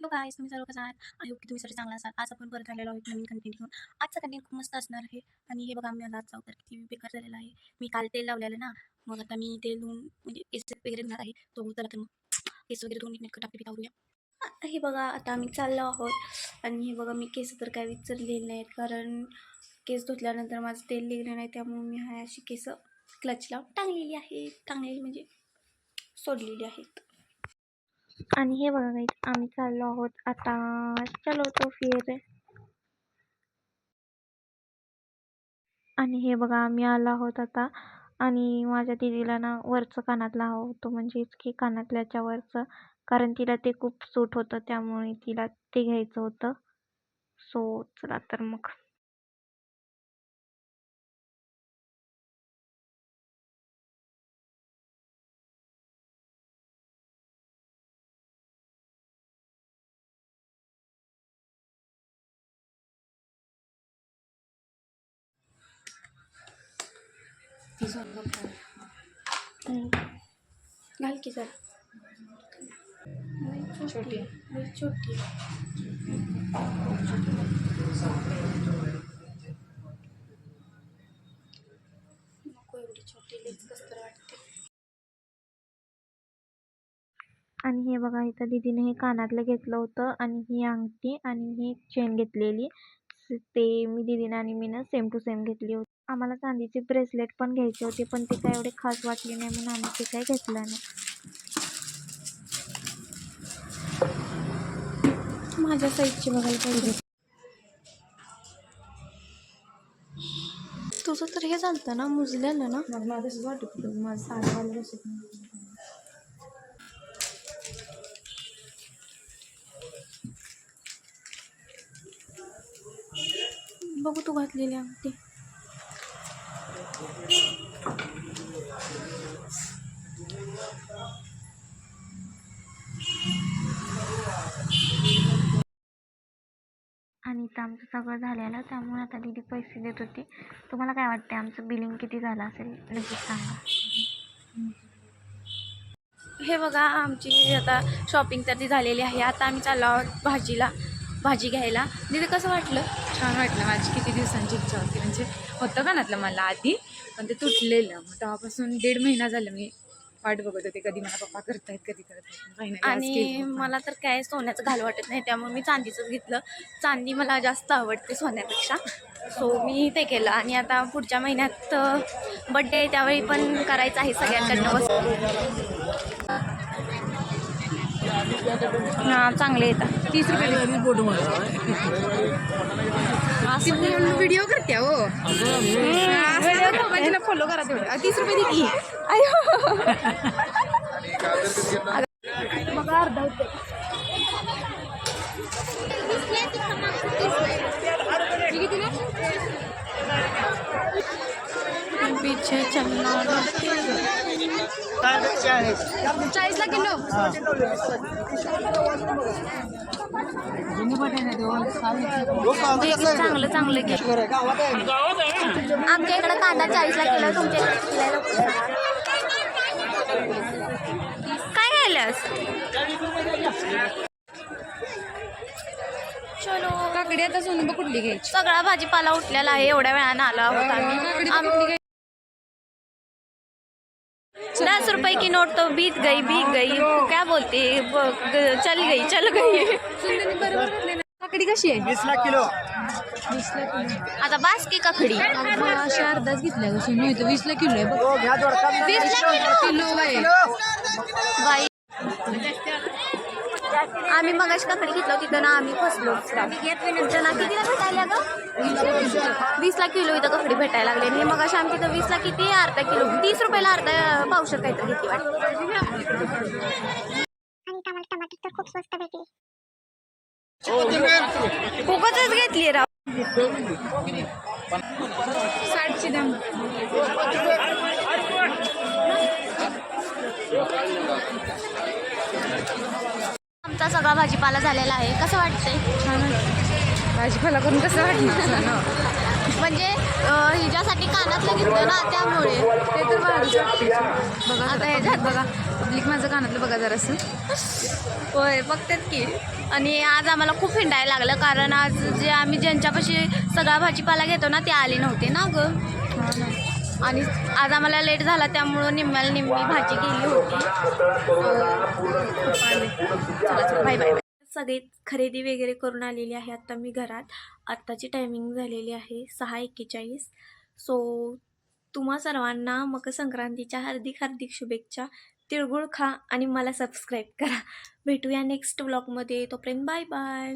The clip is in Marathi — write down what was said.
हॅलो गाईस तुम्ही सर्व कसं आहात? आय होप की तुम्ही सर्व चांगला असाल. आज आपण परत आलेलो आहोत नवीन कंटेंट घेऊन. आजचा कंटेंट खूप मस्त असणार आहे. आणि हे बघा मी आज आजचा तर किती बेकार झालेला आहे. मी काल तेल लावलेलं ना. मग आता मी तेल धुवून म्हणजे केस वगैरे धुणार आहे. तो चला तर मग केस वगैरे धुवून नीट टाकते आवरूया हे बघा आता आम्ही चाललो आहोत. आणि हे बघा मी केस तर काय विचारलेले नाहीत. कारण केस धुतल्यानंतर माझं तेल निघलं नाही. त्यामुळे मी हा अशी केस क्लचला टांगलेली आहे टांगलेली म्हणजे सोडलेली आहेत. आणि हे बघा काही आम्ही चाललो आहोत आता. चलो तो फिर. आणि हे बघा आम्ही आलो आहोत आता. आणि माझ्या दिदीला ना वरचं कानातला हवं होतो म्हणजेच की कानातल्याच्या वरचं. कारण तिला ते खूप सूट होतं त्यामुळे तिला ते घ्यायचं होतं. सो चला तर मग. घाल की जरा. छोटी. छोटी. नको एवढी छोटी लईच कसं तर वाटते. आणि हे बघा इथं दीदीने हे कानातलं घेतलं होतं आणि ही अंगठी आणि ही चेन घेतलेली. ते मी दीदीने आणि मीनं सेम टू सेम घेतली होती. आम्हाला चांदीचे ब्रेसलेट पण घ्यायचे होते पण ते काय एवढे खास वाटले नाही म्हणून आम्ही ते काय घेतलं नाही. माझ्या साईजची बघायला पाहिजे. तुझं तर हे चालतं ना मुजलेलं ना? मग तसंच वाटत माझं साडे घालून बघू तू घातलेली अंगठी. आणि इथं आमचं सगळं झालेलं त्यामुळे आता दीदी पैसे देत होती. तुम्हाला काय वाटते आमचं बिलिंग किती झालं असेल? लगेच सांगा. हे बघा आमची आता शॉपिंग तर ती झालेली आहे. आता आम्ही चाललो आहोत भाजीला. भाजी घ्यायला. दीदी कसं वाटलं? छान वाटलं. माझी किती दिवसांची इच्छा होती. म्हणजे होतं का नातलं मला आधी पण ते तुटलेलं. मग तेव्हापासून दीड महिना झालं मी वाट बघत होते. कधी मला पप्पा करतायत कधी करतायत. आणि मला तर काय सोन्याचं घालू वाटत नाही. त्यामुळे मी चांदीचंच घेतलं. चांदी मला जास्त आवडते सोन्यापेक्षा. सो मी ते केलं. आणि आता पुढच्या महिन्यात बड्डे आहे त्यावेळी पण करायचं आहे सगळ्यांकडनं वस्तू. हां चांगले येतात तीस रुपये व्हिडिओ करते हो फॉलो करा तेवढं तीस रुपये दे की मग अर्धा होते पीछे चलना। किलो. चांगलं चांगलं आमच्या इकडं कांदा चाळीसला किलो तुमच्या काय घ्यायलास चलो. काकडी आता सोनूबा कुठली घ्यायची? सगळा भाजीपाला उठलेला आहे एवढ्या वेळानं आलो आहोत आम्ही. रुपए की नोट तो बीत गई बीत गई। क्या बोलती है? चल गई चल गई. काकडी कशी आहे? वीस लाख किलो। वीसला किलो आता बास की कखडी अशी अर्धाच घेतल्या का सोनू इथं वीसला किलो आहे बघ. हो वीसला किलो. किलो आहे. बाई. आम्ही मगाशी ककडी घेतलं तिथं ना आम्ही फसलो. तिथं ना कितीला भेटायला ग वीसला किलो इथं ककडी भेटायला लागली. आणि मगाशी आम्ही तिथं वीसला किती अर्धा किलो तीस रुपयाला अर्धा पावशर काहीतरी घेतली वाटतं. टमाटर तर खूप स्वस्त भेटले. खूपच घेतली राव. साठची दाम. आमचा सगळा भाजीपाला झालेला आहे. कसं वाटतंय? छान वाटतं. भाजीपाला करून कसं ना? म्हणजे अं, हिच्यासाठी कानातलं घेतलं ना त्यामुळे. ते तर भारीच वाटतं. बघा आता ह्याच्यात बघा. पब्लिक माझं कानातलं बघा जरासं. होय बघतेच की. आणि आज आम्हाला खूप हिंडायला लागलं कारण आज जे आम्ही ज्यांच्यापाशी सगळा भाजीपाला घेतो ना ते आले नव्हते ना गं. हा ना. आणि आज आम्हाला लेट झाला त्यामुळं निम्म्याला निम्मी भाजी गेली होती. बाय बाय सगळे खरेदी वगैरे करून आलेली आहे आत्ता मी घरात. आत्ताची टायमिंग झालेली आहे सहा एक्केचाळीस. सो तुम्हा सर्वांना मकर संक्रांतीच्या हार्दिक हार्दिक शुभेच्छा. तिळगुळ खा आणि मला सबस्क्राईब करा. भेटूया नेक्स्ट ब्लॉगमध्ये तोपर्यंत बाय बाय